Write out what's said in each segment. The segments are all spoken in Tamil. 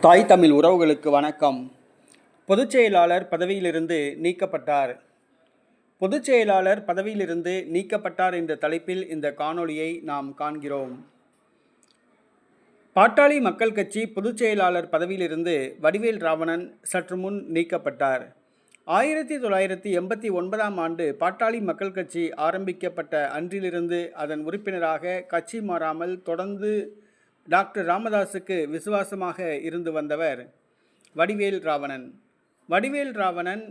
தாய் தமிழ் உறவுகளுக்கு வணக்கம். பொதுச் செயலாளர் பதவியிலிருந்து நீக்கப்பட்டார். பொதுச் செயலாளர் பதவியிலிருந்து நீக்கப்பட்டார் என்ற தலைப்பில் இந்த காணொளியை நாம் காண்கிறோம். பாட்டாளி மக்கள் கட்சி பொதுச் செயலாளர் பதவியிலிருந்து வடிவேல் ராவணன் சற்று முன் நீக்கப்பட்டார். ஆயிரத்தி தொள்ளாயிரத்தி எண்பத்தி ஒன்பதாம் ஆண்டு பாட்டாளி மக்கள் கட்சி ஆரம்பிக்கப்பட்ட அன்றிலிருந்து அதன் உறுப்பினராக கட்சி மாறாமல் தொடர்ந்து டாக்டர் ராமதாஸுக்கு விசுவாசமாக இருந்து வந்தவர் வடிவேல் ராவணன். வடிவேல் ராவணன்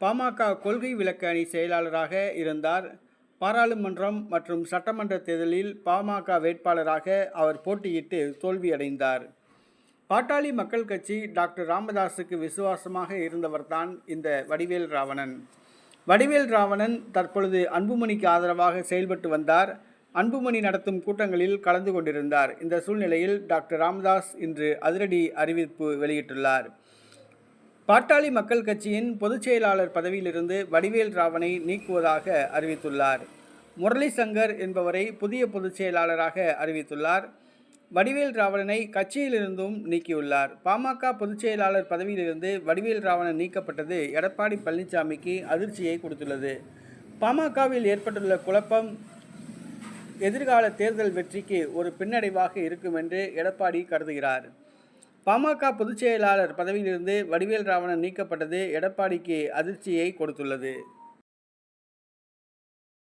பாமக கொள்கை விளக்க அணி செயலாளராக இருந்தார். பாராளுமன்றம் மற்றும் சட்டமன்ற தேர்தலில் பாமக வேட்பாளராக அவர் போட்டியிட்டு தோல்வியடைந்தார். பாட்டாளி மக்கள் கட்சி டாக்டர் ராமதாஸுக்கு விசுவாசமாக இருந்தவர்தான் இந்த வடிவேல் ராவணன். வடிவேல் ராவணன் தற்பொழுது அன்புமணிக்கு ஆதரவாக செயல்பட்டு வந்தார். அன்புமணி நடத்தும் கூட்டங்களில் கலந்து கொண்டிருந்தார். இந்த சூழ்நிலையில் டாக்டர் ராமதாஸ் இன்று அதிரடி அறிவிப்பு வெளியிட்டுள்ளார். பாட்டாளி மக்கள் கட்சியின் பொதுச் செயலாளர் பதவியிலிருந்து வடிவேல் ராவனை நீக்குவதாக அறிவித்துள்ளார். முரளி சங்கர் என்பவரை புதிய பொதுச் செயலாளராக அறிவித்துள்ளார். வடிவேல் ராவணனை கட்சியிலிருந்தும் நீக்கியுள்ளார். பாமக பொதுச் செயலாளர் பதவியிலிருந்து வடிவேல் ராவணன் நீக்கப்பட்டது எடப்பாடி பழனிசாமிக்கு அதிர்ச்சியை கொடுத்துள்ளது. பாமகவில் ஏற்பட்டுள்ள குழப்பம் எதிர்கால தேர்தல் வெற்றிக்கு ஒரு பின்னடைவாக இருக்கும் என்று எடப்பாடி கருதுகிறார். பாமக பொதுச் செயலாளர் பதவியிலிருந்து வடிவேல் ராவணன் நீக்கப்பட்டது எடப்பாடிக்கு அதிர்ச்சியை கொடுத்துள்ளது.